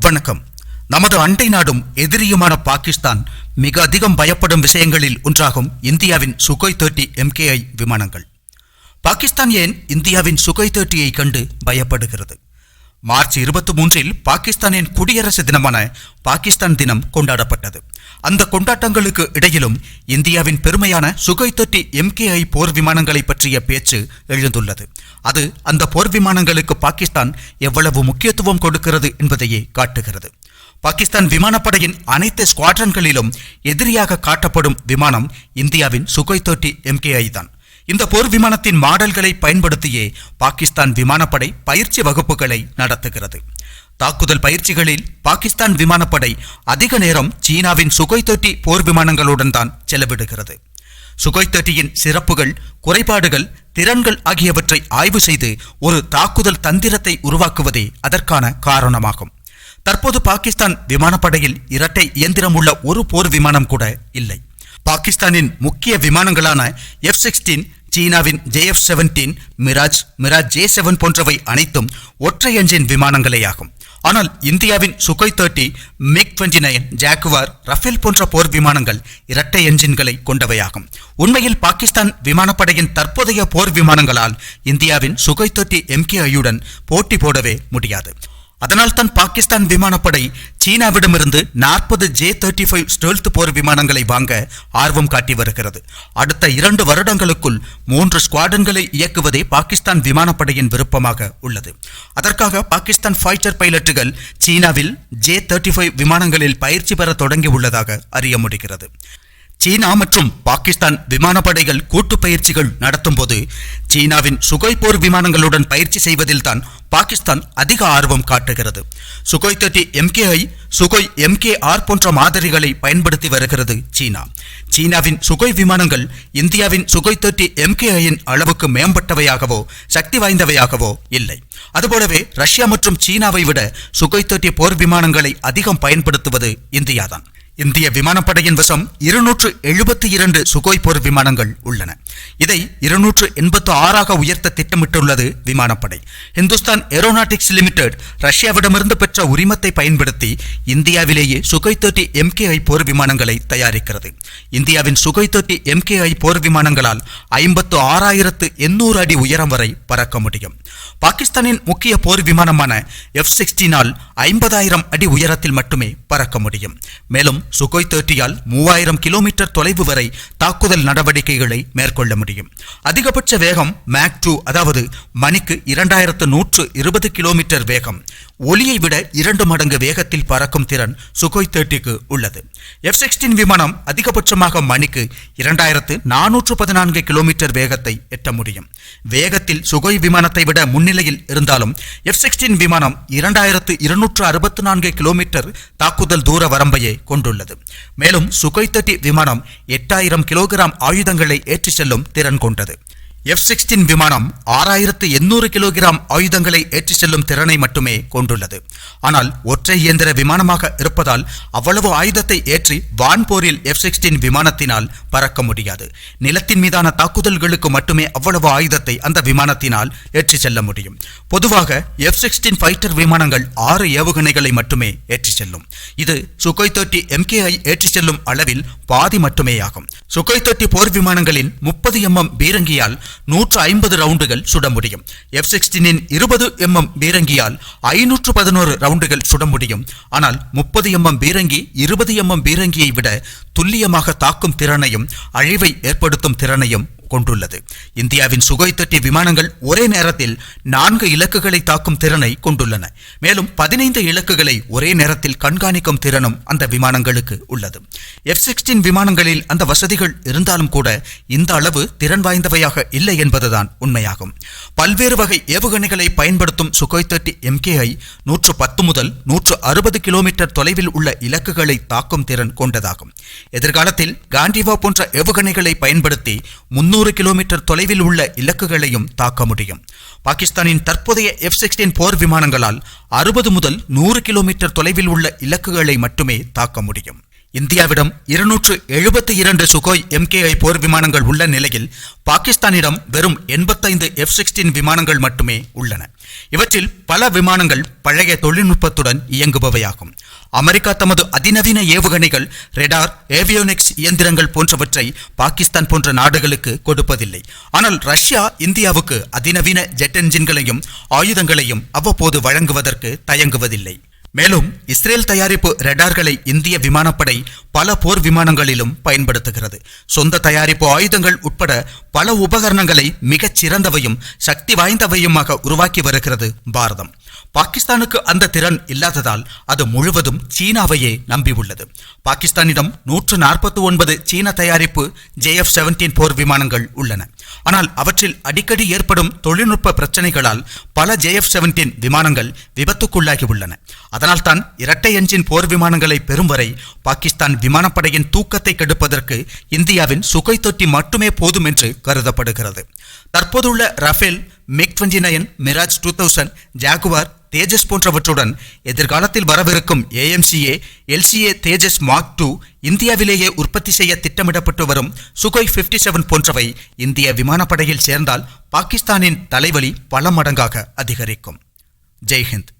வணக்கம். நமது அண்டை நாடும் எதிரியுமான பாகிஸ்தான் மிக அதிகம் பயப்படும் விஷயங்களில் ஒன்றாகும் இந்தியாவின் சுகோய் தேர்ட்டி எம்கேஐ விமானங்கள். பாகிஸ்தான் ஏன் இந்தியாவின் சுகோய் தேர்ட்டியை கண்டு பயப்படுகிறது? மார்ச் இருபத்தி மூன்றில் பாகிஸ்தானின் குடியரசு தினமான பாகிஸ்தான் தினம் கொண்டாடப்பட்டது. அந்த கொண்டாட்டங்களுக்கு இடையிலும் இந்தியாவின் பெருமையான சுகை தொட்டி எம்கேஐ போர் விமானங்களை பற்றிய பேச்சு எழுந்துள்ளது. அது அந்த போர் விமானங்களுக்கு பாகிஸ்தான் எவ்வளவு முக்கியத்துவம் கொடுக்கிறது என்பதையே காட்டுகிறது. பாகிஸ்தான் விமானப்படையின் அனைத்து ஸ்குவாட்ரன்களிலும் எதிரியாக காட்டப்படும் விமானம் இந்தியாவின் சுகை தொட்டி எம்கேஐ தான். இந்த போர் விமானத்தின் மாடல்களை பயன்படுத்தியே பாகிஸ்தான் விமானப்படை பயிற்சி வகுப்புகளை நடத்துகிறது. தாக்குதல் பயிற்சிகளில் பாகிஸ்தான் விமானப்படை அதிக நேரம் சீனாவின் சுகோய் தொட்டி போர் விமானங்களுடன் தான் செலவிடுகிறது. சுகோய் தொட்டியின் சிறப்புகள் குறைபாடுகள் திறன்கள் ஆகியவற்றை ஆய்வு செய்து ஒரு தாக்குதல் தந்திரத்தை உருவாக்குவதே அதற்கான காரணமாகும். தற்போது பாகிஸ்தான் விமானப்படையில் இரட்டை இயந்திரம் உள்ள ஒரு போர் விமானம் கூட இல்லை. பாகிஸ்தானின் முக்கிய விமானங்களான எஃப் சிக்ஸ்டீன் சீனாவின் JF seventeen Mirage Mirage J seven போன்றவை அனைத்தும் ஒற்றை என்ஜின் விமானங்களேயாகும். ஆனால் இந்தியாவின் Sukhoi thirty MiG twenty nine Jaguar Rafale போன்ற போர் விமானங்கள் இரட்டை என்ஜின்களை கொண்டவையாகும். உண்மையில் பாகிஸ்தான் விமானப்படையின் தற்போதைய போர் விமானங்களால் இந்தியாவின் சுகோய் தேர்ட்டி எம்கேஐயுடன் போட்டி போடவே முடியாது. அதனால் தான் பாகிஸ்தான் விமானப்படை சீனாவிடமிருந்து நாற்பது ஜே தேர்ட்டி ஃபைவ் ஸ்டெல்த் போர் விமானங்களை வாங்க ஆர்வம் காட்டி வருகிறது. அடுத்த இரண்டு வருடங்களுக்குள் மூன்று ஸ்குவாடன்களை இயக்குவதே பாகிஸ்தான் விமானப்படையின் விருப்பமாக உள்ளது. அதற்காக பாகிஸ்தான் ஃபைட்டர் பைலட்டுகள் சீனாவில் ஜே தேர்ட்டி ஃபைவ் விமானங்களில் பயிற்சி பெற தொடங்கி உள்ளதாக அறிய முடிகிறது. சீனா மற்றும் பாகிஸ்தான் விமானப்படைகள் கூட்டு பயிற்சிகள் நடத்தும் போது சீனாவின் சுகோய் போர் விமானங்களுடன் பயிற்சி செய்வதில் தான் பாகிஸ்தான் அதிக ஆர்வம் காட்டுகிறது. Sukhoi thirty MKI Sukhoi MK R போன்ற மாதிரிகளை பயன்படுத்தி வருகிறது சீனா. சீனாவின் சுகோய் விமானங்கள் இந்தியாவின் சுகோய் தேர்ட்டி எம்கேஐயின் அளவுக்கு மேம்பட்டவையாகவோ சக்தி வாய்ந்தவையாகவோ இல்லை. அதுபோலவே ரஷ்யா மற்றும் சீனாவை விட சுகோய் தேர்ட்டி போர் விமானங்களை அதிகம் பயன்படுத்துவது இந்தியாதான். இந்திய விமானப்படையின் வசம் இருநூற்று எழுபத்தி இரண்டு சுகோய் போர் விமானங்கள் உள்ளன. இதை இருநூற்று எண்பத்து ஆறாக உயர்த்த திட்டமிட்டுள்ளது விமானப்படை. இந்துஸ்தான் ஏரோநாட்டிக்ஸ் லிமிடெட் ரஷ்யாவிடமிருந்து பெற்ற உரிமத்தை பயன்படுத்தி இந்தியாவிலேயே சுகை தேர்ட்டி எம்கேஐ போர் விமானங்களை தயாரிக்கிறது. இந்தியாவின் சுகை தேர்ட்டி எம்கேஐ போர் விமானங்களால் ஐம்பத்து ஆறாயிரத்து எண்ணூறு அடி உயரம் வரை பறக்க முடியும். பாகிஸ்தானின் முக்கிய போர் விமானமான எஃப் சிக்ஸ்டீனால் ஐம்பதாயிரம் அடி உயரத்தில் மட்டுமே பறக்க முடியும். மேலும் சுகோய் தேர்ட்டியால் மூவாயிரம் கிலோமீட்டர் தொலைவு வரை தாக்குதல் நடவடிக்கைகளை மேற்கொள்ள முடியும். அதிகபட்ச வேகம் மேக் டூ அதாவது மணிக்கு இரண்டாயிரத்து நூற்று இருபது கிலோமீட்டர் வேகம். ஒலியை விட இரண்டு மடங்கு வேகத்தில் பறக்கும் திறன் சுகோய் தேர்ட்டிக்கு உள்ளது. எஃப் சிக்ஸ்டீன் விமானம் அதிகபட்சமாக மணிக்கு இரண்டாயிரத்து நானூற்று பதினான்கு கிலோமீட்டர் வேகத்தை எட்ட முடியும். வேகத்தில் சுகோய் விமானத்தை விட முன்னிலையில் இருந்தாலும் எஃப் சிக்ஸ்டீன் விமானம் இரண்டாயிரத்து இருநூற்று அறுபத்தி நான்கு கிலோமீட்டர் தாக்குதல் தூர வரம்பையே கொண்டுள்ளது. மேலும் சுகை தேர்ட்டி விமானம் எட்டாயிரம் கிலோகிராம் ஆயுதங்களை ஏற்றிச் செல்லும் திறன் கொண்டது. எஃப் சிக்ஸ்டீன் விமானம் ஆறாயிரத்து எண்ணூறு கிலோகிராம் ஆயுதங்களை ஏற்றிச் செல்லும் திறனை மட்டுமே கொண்டுள்ளது. ஆனால் ஒற்றை இயந்திர விமானமாக இருப்பதால் அவ்வளவு ஆயுதத்தை ஏற்றி வான்போரில் எஃப் சிக்ஸ்டீன் விமானத்தினால் பறக்க முடியாது. நிலத்தின் மீதான தாக்குதல்களுக்கு மட்டுமே அவ்வளவு ஆயுதத்தை அந்த விமானத்தினால் ஏற்றிச் செல்ல முடியும். பொதுவாக எஃப் சிக்ஸ்டீன் ஃபைட்டர் விமானங்கள் ஆறு ஏவுகணைகளை மட்டுமே ஏற்றிச் செல்லும். இது சுகோய் தேர்ட்டி எம்கேஐ ஏற்றிச் செல்லும் அளவில் பாதி மட்டுமே ஆகும் சுகோய் தேர்ட்டி போர் விமானங்களின் முப்பது எம்எம் பீரங்கியால் நூற்று ஐம்பது ரவுண்டுகள் சுட முடியும். எஃப் சிக்ஸ்டீனின் இருபது எம்எம் பீரங்கியால் ஐநூற்று பதினோரு ரவுண்டுகள் சுட முடியும். ஆனால் முப்பது எம்எம் பீரங்கி இருபது எம்எம் பீரங்கியை விட துல்லியமாக தாக்கும் திறனையும் அழிவை ஏற்படுத்தும் திறனையும் கொண்டுள்ளது. இந்தியாவின் சுகோய் தட்டி விமானங்கள் ஒரே நேரத்தில் நான்கு இலக்குகளை தாக்கும் திறனை கொண்டுள்ளன. மேலும் பதினைந்து இலக்குகளை ஒரே நேரத்தில் கண்காணிக்கும் திறனும் அந்த விமானங்களுக்கு உள்ளது. எஃப் சிக்ஸ்டீன் விமானங்களில் அந்த வசதிகள் இருந்தாலும் கூட இந்த அளவு திறன் வாய்ந்தவையாக இல்லை என்பதுதான் உண்மையாகும். பல்வேறு வகை ஏவுகணைகளை பயன்படுத்தும் சுகோய் தட்டி எம்கேஐ நூற்று பத்து முதல் நூற்று அறுபது கிலோமீட்டர் தொலைவில் உள்ள இலக்குகளை தாக்கும் திறன் கொண்டதாகும். எதிர்காலத்தில் காண்டிவா போன்ற ஏவுகணைகளை பயன்படுத்தி முன்னூறு கிலோமீட்டர் தொலைவில் உள்ள இலக்குகளையும் தாக்க முடியும். பாகிஸ்தானின் தற்போதைய எஃப் சிக்ஸ்டீன் போர் விமானங்களால் அறுபது முதல் நூறு கிலோமீட்டர் தொலைவில் உள்ள இலக்குகளை மட்டுமே தாக்க முடியும். இந்தியாவிடம் இருநூற்று எழுபத்தி இரண்டு சுகோய் எம்கேஐ போர் விமானங்கள் உள்ள நிலையில் பாகிஸ்தானிடம் வெறும் எண்பத்தைந்து எஃப் சிக்ஸ்டீன் விமானங்கள் மட்டுமே உள்ளன. இவற்றில் பல விமானங்கள் பழைய தொழில்நுட்பத்துடன் இயங்குபவையாகும். அமெரிக்கா தமது அதிநவீன ஏவுகணைகள் ரெடார் ஏவியோனிக்ஸ் இயந்திரங்கள் போன்றவற்றை பாகிஸ்தான் போன்ற நாடுகளுக்கு கொடுப்பதில்லை. ஆனால் ரஷ்யா இந்தியாவுக்கு அதிநவீன ஜெட் என்ஜின்களையும் ஆயுதங்களையும் அவ்வப்போது வழங்குவதற்கு தயங்குவதில்லை. மேலும் இஸ்ரேல் தயாரிப்பு ரெடார்களை இந்திய விமானப்படை பல போர் விமானங்களிலும் பயன்படுத்துகிறது. சொந்த தயாரிப்பு ஆயுதங்கள் உட்பட பல உபகரணங்களை மிகச் சிறந்தவையும் சக்தி வாய்ந்தவையுமாக உருவாக்கி வருகிறது பாரதம். பாகிஸ்தானுக்கு அந்த திறன் இல்லாததால் அது முழுவதும் சீனாவையே நம்பியுள்ளது. பாகிஸ்தானிடம் நூற்று நாற்பத்தி ஒன்பது சீன தயாரிப்பு ஜேஎஃப் செவன்டீன் போர் விமானங்கள் உள்ளன. ஆனால் அவற்றில் அடிக்கடி ஏற்படும் தொழில்நுட்ப பிரச்சனைகளால் பல ஜேஎஃப் செவன்டீன் விமானங்கள் விபத்துக்குள்ளாகி உள்ளன. அதனால்தான் இரட்டை என்ஜின் போர் விமானங்களை பெறும் வரை பாகிஸ்தான் விமானப்படையின் தூக்கத்தை கெடுப்பதற்கு இந்தியாவின் சுகை தொட்டி மட்டுமே போதும் என்று கருதப்படுகிறது. தற்போதுள்ள Rafale MiG twenty nine Mirage two thousand Jaguar Tejas போன்றவற்றுடன் எதிர்காலத்தில் வரவிருக்கும் AMCA LCA Tejas mark two இந்தியாவிலேயே உற்பத்தி செய்ய திட்டமிடப்பட்டு வரும் சுகோய் 57 செவன் போன்றவை இந்திய விமானப்படையில் சேர்ந்தால் பாகிஸ்தானின் தலைவலி பல மடங்காக அதிகரிக்கும். ஜெய்ஹிந்த்.